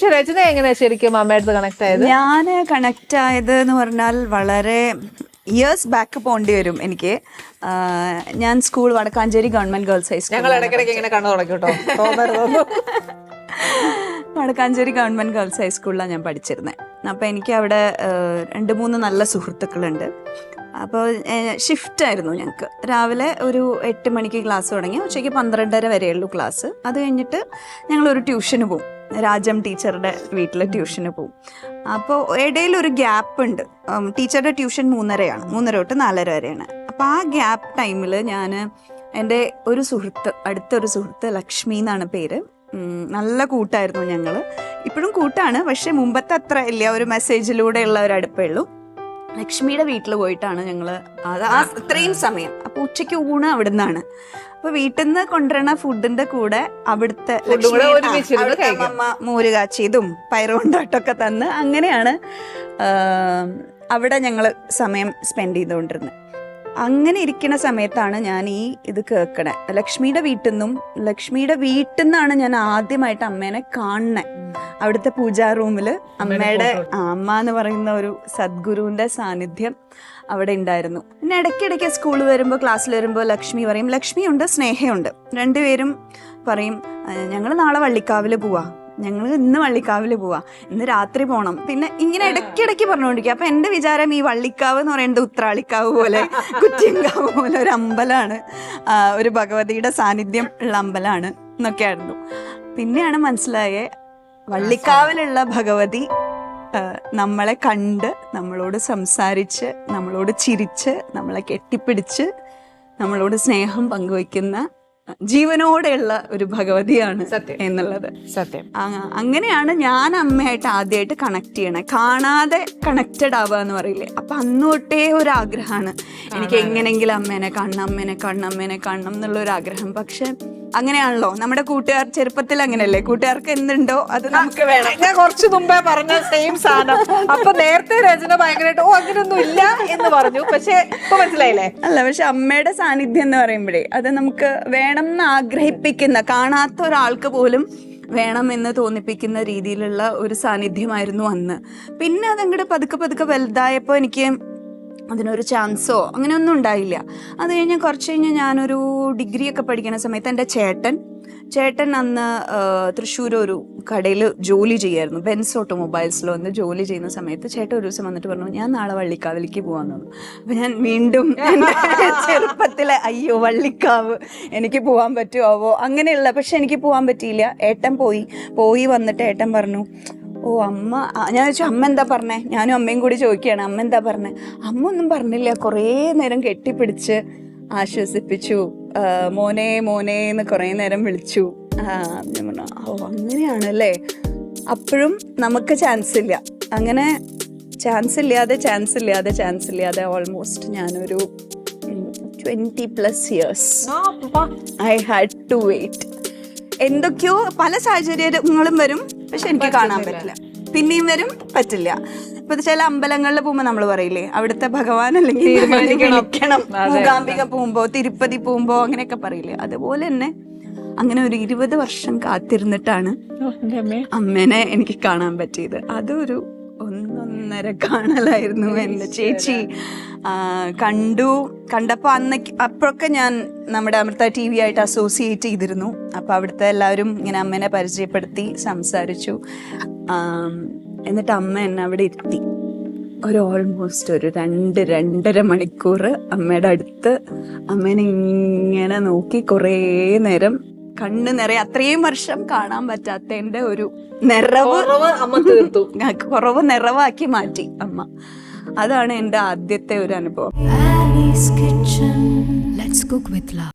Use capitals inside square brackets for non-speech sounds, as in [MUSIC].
പക്ഷെ രചന എങ്ങനെയാ ശരിക്കും അമ്മയടുത്ത് കണക്ട് ആയത്? ഞാൻ കണക്ട് ആയത് എന്ന് പറഞ്ഞാൽ വളരെ ഇയേഴ്സ് ബാക്ക് പോകേണ്ടി വരും എനിക്ക്. ഞാൻ school Vadakkanchery government girls high school. Vadakkanchery government girls ഹൈസ്കൂളിലാണ് ഞാൻ പഠിച്ചിരുന്നത് അപ്പോൾ എനിക്ക് അവിടെ രണ്ട് മൂന്ന് നല്ല സുഹൃത്തുക്കളുണ്ട്. അപ്പോൾ ഷിഫ്റ്റ് ആയിരുന്നു ഞങ്ങൾക്ക് രാവിലെ ഒരു എട്ട് മണിക്ക് ക്ലാസ് തുടങ്ങി. ഉച്ചയ്ക്ക് പന്ത്രണ്ടര വരെയുള്ളൂ ക്ലാസ് അത് കഴിഞ്ഞിട്ട് ഞങ്ങളൊരു ട്യൂഷന് പോകും രാജം ടീച്ചറുടെ വീട്ടിൽ ട്യൂഷന് പോകും അപ്പോൾ ഇടയിൽ ഒരു ഗ്യാപ്പ് ഉണ്ട് ടീച്ചറുടെ ട്യൂഷൻ മൂന്നരയാണ്. മൂന്നര തൊട്ട് നാലര വരെയാണ്. അപ്പോൾ ആ ഗ്യാപ്പ് ടൈമിൽ ഞാൻ എന്റെ ഒരു സുഹൃത്ത് അടുത്തൊരു സുഹൃത്ത് ലക്ഷ്മി എന്നാണ് പേര്. നല്ല കൂട്ടായിരുന്നു ഞങ്ങൾ ഇപ്പോഴും കൂട്ടാണ്. പക്ഷേ മുമ്പത്തെ അത്ര ഇല്ല. ഒരു മെസ്സേജിലൂടെയുള്ള ഒരു അടുപ്പേ ഉള്ളൂ. ലക്ഷ്മിയുടെ വീട്ടിൽ പോയിട്ടാണ് ഞങ്ങൾ അത് ആ ഇത്രയും സമയം. അപ്പൊ ഉച്ചയ്ക്ക് ഊണ് അവിടെ നിന്നാണ് അപ്പൊ വീട്ടിൽ നിന്ന് കൊണ്ടുവരണ ഫുഡിന്റെ കൂടെ അവിടുത്തെ. അമ്മ മോര് കാച്ചിയതും പയറുകൊണ്ടാട്ടമൊക്കെ തന്ന് അങ്ങനെയാണ് അവിടെ ഞങ്ങൾ സമയം സ്പെൻഡ് ചെയ്തുകൊണ്ടിരുന്നത്. അങ്ങനെ ഇരിക്കുന്ന സമയത്താണ് ഞാൻ ഈ ഇത് കേൾക്കണേ. ലക്ഷ്മിയുടെ വീട്ടിൽ നിന്നും ലക്ഷ്മിയുടെ വീട്ടിൽ നിന്നാണ് ഞാൻ ആദ്യമായിട്ട് അമ്മേനെ കാണണേ. അവിടുത്തെ പൂജാ റൂമിൽ അമ്മയുടെ അമ്മ എന്ന് പറയുന്ന ഒരു സദ്ഗുരുവിന്റെ സാന്നിധ്യം അവിടെ ഉണ്ടായിരുന്നു. പിന്നെ ഇടയ്ക്കിടയ്ക്ക് സ്കൂളിൽ വരുമ്പോൾ ക്ലാസ്സിൽ വരുമ്പോൾ ലക്ഷ്മി പറയും ലക്ഷ്മിയുണ്ട് സ്നേഹയുണ്ട്. രണ്ടുപേരും പറയും ഞങ്ങൾ നാളെ വള്ളിക്കാവിൽ പോവാ. ഞങ്ങൾ ഇന്ന് വള്ളിക്കാവിൽ പോവാം. ഇന്ന് രാത്രി പോണം. പിന്നെ ഇങ്ങനെ ഇടയ്ക്കിടയ്ക്ക് പറഞ്ഞുകൊണ്ടിരിക്കുക അപ്പൊ എന്റെ വിചാരം ഈ വള്ളിക്കാവ് എന്ന് പറയുന്നത് ഉത്രാളിക്കാവ് പോലെ [LAUGHS] കുറ്റിയങ്കാവ് പോലെ ഒരു അമ്പലമാണ് ഒരു ഭഗവതിയുടെ സാന്നിധ്യം ഉള്ള അമ്പലമാണ് എന്നൊക്കെയായിരുന്നു. പിന്നെയാണ് മനസ്സിലായേ വള്ളിക്കാവിലുള്ള ഭഗവതി നമ്മളെ കണ്ട് നമ്മളോട് സംസാരിച്ച് നമ്മളോട് ചിരിച്ച് നമ്മളെ കെട്ടിപ്പിടിച്ച് നമ്മളോട് സ്നേഹം പങ്കുവയ്ക്കുന്ന ജീവനോടെയുള്ള ഒരു ഭഗവതിയാണ് സത്യം. എന്നുള്ളത്. സത്യം. അങ്ങനെയാണ് ഞാൻ അമ്മയായിട്ട് ആദ്യമായിട്ട് കണക്ട് ചെയ്യണേ. കാണാതെ കണക്റ്റഡ് ആവുക എന്ന് പറയില്ലേ? അപ്പൊ അന്ന് തൊട്ടേ ഒരു ആഗ്രഹമാണ് എനിക്ക് എങ്ങനെങ്കിലും അമ്മേനെ കാണണം അമ്മേനെ കാണണം അമ്മേനെ കാണണം എന്നുള്ള ഒരു ആഗ്രഹം പക്ഷെ അങ്ങനെയാണല്ലോ. നമ്മുടെ കൂട്ടുകാർ ചെറുപ്പത്തിൽ അങ്ങനെയല്ലേ? കൂട്ടുകാർക്ക് എന്തുണ്ടോ അത് നമുക്ക് വേണം. ഞാൻ കുറച്ച് മുമ്പേ പറഞ്ഞ സെയിം സാധനം. അപ്പൊ നേരത്തെ രചന ഭയങ്കരമായിട്ട് ഓ അങ്ങനെയൊന്നും ഇല്ല എന്ന് പറഞ്ഞു. പക്ഷെ ഇപ്പൊ മനസ്സിലായില്ലേ? അല്ല പക്ഷെ അമ്മയുടെ സാന്നിധ്യം എന്ന് പറയുമ്പോഴേ അത് നമുക്ക് വേണം എന്ന് ആഗ്രഹിപ്പിക്കുന്ന കാണാത്ത ഒരാൾക്ക് പോലും വേണമെന്ന് തോന്നിപ്പിക്കുന്ന രീതിയിലുള്ള ഒരു സാന്നിധ്യമായിരുന്നു അന്ന്. പിന്നെ അതങ്ങോട്ട് പതുക്കെ പതുക്കെ വലുതായപ്പോൾ എനിക്ക് അതിനൊരു ചാൻസോ അങ്ങനെയൊന്നും ഉണ്ടായില്ല. അത് കഴിഞ്ഞ് കുറച്ച് കഴിഞ്ഞ് ഞാനൊരു ഡിഗ്രി ഒക്കെ പഠിക്കുന്ന സമയത്ത് എന്റെ ചേട്ടൻ ചേട്ടൻ അന്ന് തൃശ്ശൂർ ഒരു കടയിൽ ജോലി ചെയ്യായിരുന്നു. ബെൻസ് ഓട്ടോമൊബൈൽസിൽ വന്ന് ജോലി ചെയ്യുന്ന സമയത്ത് ചേട്ടൻ ഒരു ദിവസം വന്നിട്ട് പറഞ്ഞു ഞാൻ നാളെ വള്ളിക്കാവിലേക്ക് പോകാൻ തോന്നുന്നു അപ്പം ഞാൻ വീണ്ടും [LAUGHS] ചെറുപ്പത്തിലെ അയ്യോ വള്ളിക്കാവ് എനിക്ക് പോകാൻ പറ്റുമോ അങ്ങനെയുള്ള പക്ഷെ എനിക്ക് പോകാൻ പറ്റിയില്ല. ഏട്ടൻ പോയി. പോയി വന്നിട്ട് ഏട്ടൻ പറഞ്ഞു ഓ അമ്മ. ഞാൻ ചോദിച്ചു അമ്മ എന്താ പറഞ്ഞേ? ഞാനും അമ്മയും കൂടി ചോദിക്കുകയാണ് അമ്മ എന്താ പറഞ്ഞേ? അമ്മ ഒന്നും പറഞ്ഞില്ല. കുറേ നേരം കെട്ടിപ്പിടിച്ച് ആശ്വസിപ്പിച്ചു. മോനെ മോനെ എന്ന് കുറേ നേരം വിളിച്ചു. ഞാൻ പറഞ്ഞു ഓ അങ്ങനെയാണല്ലേ? അപ്പോഴും നമുക്ക് ചാൻസ് ഇല്ല. അങ്ങനെ ചാൻസ് ഇല്ലാതെ ചാൻസ് ഇല്ലാതെ ചാൻസ് ഇല്ലാതെ ഓൾമോസ്റ്റ് ഞാനൊരു twenty plus years I had to wait എന്തൊക്കെയോ പല സാഹചര്യങ്ങളും വരും. പക്ഷെ എനിക്ക് കാണാൻ പറ്റില്ല. പിന്നെയും വരും പറ്റില്ല. ഇപ്പൊ ചില അമ്പലങ്ങളിൽ പോകുമ്പോ നമ്മൾ പറയില്ലേ അവിടുത്തെ ഭഗവാൻ അല്ലെങ്കിൽ. മൂകാംബിക പോകുമ്പോ തിരുപ്പതി പോകുമ്പോ അങ്ങനെയൊക്കെ പറയില്ലേ. അതുപോലെ തന്നെ അങ്ങനെ ഒരു ഇരുപത് വർഷം കാത്തിരുന്നിട്ടാണ് അമ്മേനെ എനിക്ക് കാണാൻ പറ്റിയത്. അതൊരു ഒന്നൊന്നര കാണലായിരുന്നു [LAUGHS] എന്റെ ചേച്ചി. കണ്ടു. കണ്ടപ്പോൾ അന്ന് അപ്പോഴൊക്കെ ഞാൻ നമ്മുടെ അമൃത ടി വി ആയിട്ട് അസോസിയേറ്റ് ചെയ്തിരുന്നു. അപ്പോൾ അവിടുത്തെ എല്ലാവരും ഇങ്ങനെ അമ്മേനെ പരിചയപ്പെടുത്തി സംസാരിച്ചു. എന്നിട്ട് അമ്മ എന്നെ അവിടെ ഇരുത്തി ഒരു ഓൾമോസ്റ്റ് ഒരു രണ്ട് രണ്ടര മണിക്കൂർ അമ്മയുടെ അടുത്ത് അമ്മേനെ ഇങ്ങനെ നോക്കി കുറേ നേരം കണ്ണ് നിറയെ അത്രയും വർഷം കാണാൻ പറ്റാത്ത എന്റെ ഒരു നിറവ് കുറവ് അമ്മ തീർത്തു. [LAUGHS] കുറവ് നിറവാക്കി മാറ്റി അമ്മ. അതാണ് എന്റെ ആദ്യത്തെ ഒരു അനുഭവം.